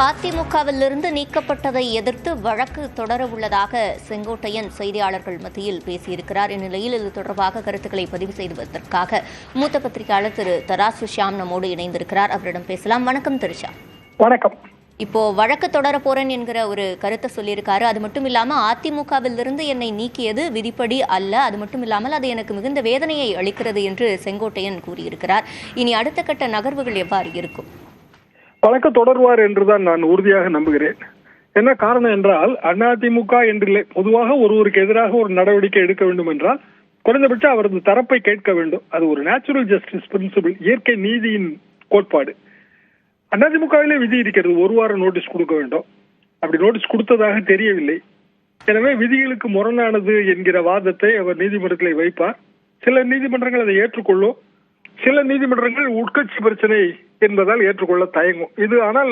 அதிமுகவிலிருந்து நீக்கப்பட்டதை எதிர்த்து வழக்கு தொடர உள்ளதாக செங்கோட்டையன் செய்தியாளர்கள் மத்தியில் பேசியிருக்கிறார். இந்நிலையில் இது தொடர்பாக கருத்துக்களை பதிவு செய்வதற்காக மூத்த பத்திரிகையாளர் திரு தராசு ஷியாம் நம்மோடு இணைந்திருக்கிறார். அவரிடம் பேசலாம். வணக்கம் திரு ஷியாம். வணக்கம். இப்போ வழக்கு தொடர போறேன் என்கிற ஒரு கருத்தை சொல்லியிருக்காரு. அது மட்டும் இல்லாம அதிமுகவிலிருந்து என்னை நீக்கியது விதிப்படி அல்ல. அது மட்டும் இல்லாமல் அது எனக்கு மிகுந்த வேதனையை அளிக்கிறது என்று செங்கோட்டையன் கூறியிருக்கிறார். இனி அடுத்த கட்ட நகர்வுகள் எவ்வாறு இருக்கும்? வழக்கு தொடர்வார் என்றுதான் நான் உறுதியாக நம்புகிறேன். என்ன காரணம் என்றால் அதிமுக என்றில்லை பொதுவாக ஒருவருக்கு எதிராக ஒரு நடவடிக்கை எடுக்க வேண்டும் என்றால் குறைந்தபட்சம் அவரது தரப்பை கேட்க வேண்டும். அது ஒரு நேச்சுரல் ஜஸ்டிஸ் பிரின்சிபிள் இயற்கை நீதியின் கோட்பாடு. அதிமுகவிலே விதி இருக்கிறது ஒரு வாரம் நோட்டீஸ் கொடுக்க வேண்டும். அப்படி நோட்டீஸ் கொடுத்ததாக தெரியவில்லை. எனவே விதிகளுக்கு முரணானது என்கிற வாதத்தை அவர் நீதிமன்றத்தில் வைப்பார். சில நீதிமன்றங்கள் அதை ஏற்றுக்கொள்ளும். சில நீதிமன்றங்கள் உட்கட்சி பிரச்சனை என்பதால் ஏற்றுக்கொள்ள தயங்கும். இது ஆனால்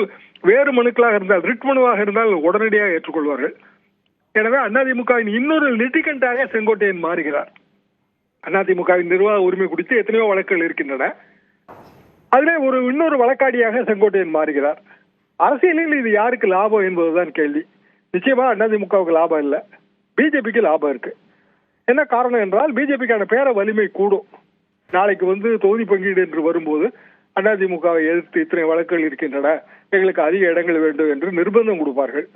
வேறு மனுக்களாக இருந்தால் ரிட் மனுவாக இருந்தால் உடனடியாக ஏற்றுக்கொள்வார்கள். எனவே அதிமுகவின் இன்னொரு லிட்டிகண்டாக செங்கோட்டையன் மாறுகிறார். அதிமுகவின் நிர்வாக உரிமை குறித்து எத்தனையோ வழக்குகள் இருக்கின்றன. அதிலே ஒரு இன்னொரு வழக்காடியாக செங்கோட்டையன் மாறுகிறார். அரசியலில் இது யாருக்கு லாபம் என்பதுதான் கேள்வி. நிச்சயமா அதிமுகவுக்கு லாபம் இல்லை. பிஜேபிக்கு லாபம் இருக்கு. என்ன காரணம் என்றால் பிஜேபிக்கான பேர வலிமை கூடும். நாளைக்கு வந்து தொகுதி பங்கீடு என்று வரும்போது அதிமுகவை எதிர்த்து இத்தனை வழக்குகள் இருக்கின்றன எங்களுக்கு அதிக இடங்கள் வேண்டும் என்று நிர்பந்தம் கொடுப்பார்கள்.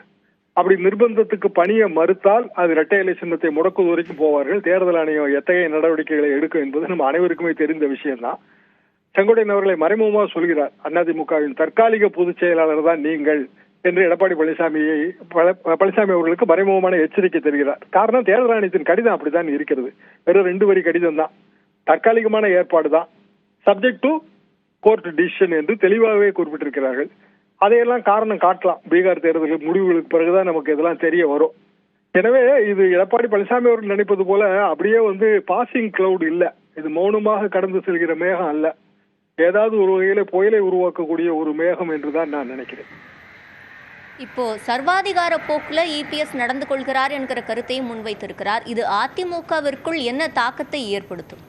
அப்படி நிர்பந்தத்துக்கு பணியை மறுத்தால் அது இரட்டை இலை சின்னத்தை முடக்குவது வரைக்கும் போவார்கள். தேர்தல் ஆணையம் எத்தகைய நடவடிக்கைகளை எடுக்கும் என்பது நம்ம அனைவருக்குமே தெரிந்த விஷயம்தான். செங்கோட்டையன் அவர்களை மறைமுகமாக சொல்கிறார் அதிமுகவின் தற்காலிக பொதுச் செயலாளர் தான் நீங்கள் என்று எடப்பாடி பழனிசாமியை பழ- பழனிசாமி அவர்களுக்கு மறைமுகமான எச்சரிக்கை தருகிறார். காரணம் தேர்தல் ஆணையத்தின் கடிதம் அப்படித்தான் இருக்கிறது. வெறும் ரெண்டு வரி கடிதம் தான் தற்காலிகமான ஏற்பாடு தான் சப்ஜெக்ட் டு கோர்ட் டிசிஷன் என்று தெளிவாகவே குறிப்பிட்டிருக்கிறார்கள். அதையெல்லாம் காரணம் காட்டலாம். பீகார் தேர்தல் முடிவுகளுக்கு பிறகுதான் நமக்கு இதெல்லாம் தெரிய வரும். எனவே இது எடப்பாடி பழனிசாமி அவர்கள் நினைப்பது போல அப்படியே வந்து பாசிங் கிளவுட் இல்லை. இது மௌனமாக கடந்து செல்கிற மேகம் அல்ல. ஏதாவது ஒரு வகையில புயலை உருவாக்கக்கூடிய ஒரு மேகம் என்றுதான் நான் நினைக்கிறேன். இப்போ சர்வாதிகார போக்குல இபிஎஸ் நடந்து கொள்கிறார் என்கிற கருத்தையும் முன்வைத்திருக்கிறார். இது அதிமுகவிற்குள் என்ன தாக்கத்தை ஏற்படுத்தும்?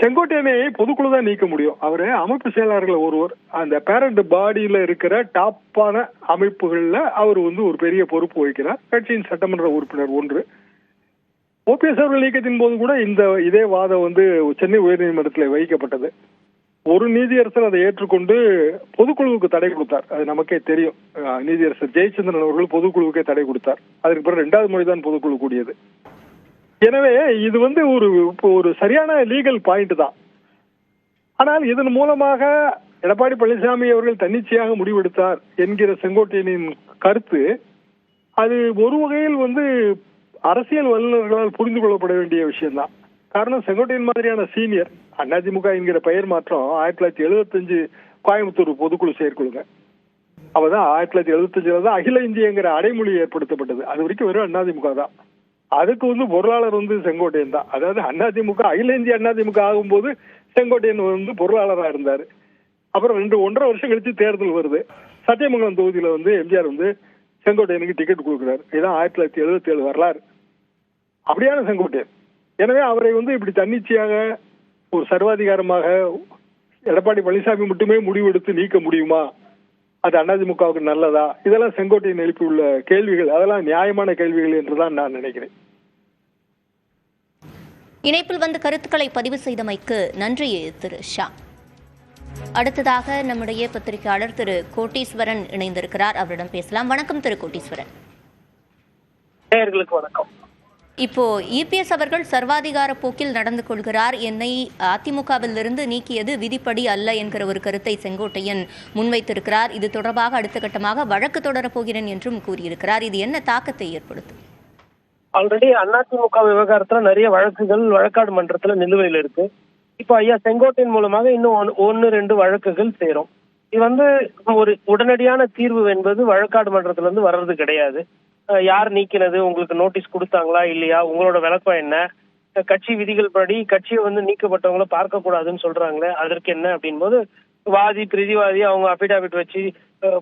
செங்கோட்டையனை பொதுக்குழு தான் நீக்க முடியும். அவர் அமைப்பு செயலாளர்கள் ஒருவர். அந்த பேரண்ட் பாடியில இருக்கிற டாப்பான அமைப்புகள்ல அவர் வந்து ஒரு பெரிய பொறுப்பு வகிக்கிறார். கட்சியின் சட்டமன்ற உறுப்பினர் ஒன்று. ஓபிஎஸ் அவர்கள் நீக்கத்தின் போது கூட இந்த இதே வாதம் வந்து சென்னை உயர்நீதிமன்றத்தில் வைக்கப்பட்டது ஒரு நீதியரசர் அதை ஏற்றுக்கொண்டு பொதுக்குழுவுக்கு தடை கொடுத்தார். அது நமக்கே தெரியும். நீதியரசர் ஜெயச்சந்திரன் அவர்கள் பொதுக்குழுவுக்கே தடை கொடுத்தார். அதற்கு பிறகு இரண்டாவது முறைதான் பொதுக்குழு கூடியது. எனவே இது வந்து ஒரு இப்போ ஒரு சரியான லீகல் பாயிண்ட் தான். ஆனால் இதன் மூலமாக எடப்பாடி பழனிசாமி அவர்கள் தன்னிச்சையாக முடிவெடுத்தார் என்கிற செங்கோட்டையனின் கருத்து அது ஒரு வகையில் வந்து அரசியல் வல்லுநர்களால் புரிந்து கொள்ளப்பட வேண்டிய விஷயம்தான். காரணம் செங்கோட்டையன் மாதிரியான சீனியர் அதிமுக என்கிற பெயர் மாற்றம் ஆயிரத்தி தொள்ளாயிரத்தி எழுபத்தஞ்சு கோயம்புத்தூர் பொதுக்குழு செயற்குழுங்க. அப்பதான் ஆயிரத்தி தொள்ளாயிரத்தி எழுபத்தஞ்சுல தான் அகில இந்தியங்கிற அடைமொழி ஏற்படுத்தப்பட்டது. அது வரைக்கும் வெறும் அதிமுக தான். அதுக்கு வந்து பொருளாளர் வந்து செங்கோட்டையன் தான். அதாவது அதிமுக அகில இந்திய அதிமுக ஆகும்போது செங்கோட்டையன் வந்து பொருளாளராக இருந்தார். அப்புறம் ரெண்டு ஒன்றரை வருஷம் கழிச்சு தேர்தல் வருது. சத்தியமங்கலம் தொகுதியில் வந்து எம்ஜிஆர் வந்து செங்கோட்டையனுக்கு டிக்கெட் கொடுக்குறாரு. இதுதான் ஆயிரத்தி தொள்ளாயிரத்தி எழுபத்தி ஏழு வரலாறு. அப்படியான செங்கோட்டையன். எனவே அவரை வந்து இப்படி தன்னிச்சையாக ஒரு சர்வாதிகாரமாக எடப்பாடி பழனிசாமி மட்டுமே முடிவெடுத்து நீக்க முடியுமா? அது அதிமுகவுக்கு நல்லதா? இதெல்லாம் செங்கோட்டையன் எழுப்பியுள்ள கேள்விகள். அதெல்லாம் நியாயமான கேள்விகள் என்றுதான் நான் நினைக்கிறேன். இணைப்பில் வந்து கருத்துக்களை பதிவு செய்தமைக்கு நன்றி திரு ஷா. அடுத்ததாக நம்முடைய பத்திரிகையாளர் திரு கோட்டீஸ்வரன் இணைந்திருக்கிறார். அவரிடம் பேசலாம். வணக்கம் திரு கோட்டீஸ்வரன். வணக்கம். இப்போ இபிஎஸ் அவர்கள் சர்வாதிகார போக்கில் நடந்து கொள்கிறார். என்னை அதிமுகவிலிருந்து நீக்கியது விதிப்படி அல்ல என்கிற ஒரு கருத்தை செங்கோட்டையன் முன்வைத்திருக்கிறார். இது தொடர்பாக அடுத்த கட்டமாக வழக்கு தொடரப் போகிறேன் என்றும் கூறியிருக்கிறார். இது என்ன தாக்கத்தை ஏற்படுத்தும்? ஆல்ரெடி அதிமுக விவகாரத்துல நிறைய வழக்குகள் வழக்காடு மன்றத்துல நிலுவையில் இருக்கு. இப்போ ஐயா செங்கோட்டையின் மூலமாக இன்னும் ஒன்னு- ஒன்னு ரெண்டு வழக்குகள் சேரும். இது வந்து ஒரு உடனடியான தீர்வு என்பது வழக்காடு மன்றத்துல இருந்து வர்றது கிடையாது. யார் நீக்கினது? உங்களுக்கு நோட்டீஸ் கொடுத்தாங்களா இல்லையா? உங்களோட விளக்கம் என்ன? கட்சி விதிகள் படி கட்சியை வந்து நீக்கப்பட்டவங்கள பார்க்க கூடாதுன்னு சொல்றாங்களே அதற்கு என்ன அப்படின் போது வாதி பிரதிவாதி அவங்க அபிடாபிட் வச்சு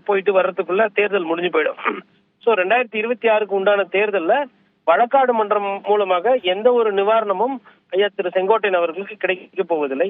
போயிட்டு வர்றதுக்குள்ள தேர்தல் முடிஞ்சு போயிடும். சோ ரெண்டாயிரத்தி இருபத்தி ஆறுக்கு உண்டான தேர்தல்ல வழக்காடு மன்றம் மூலமாக எந்த ஒரு நிவாரணமும் ஐயா திரு செங்கோட்டையன் அவர்களுக்கு கிடைக்க போவதில்லை.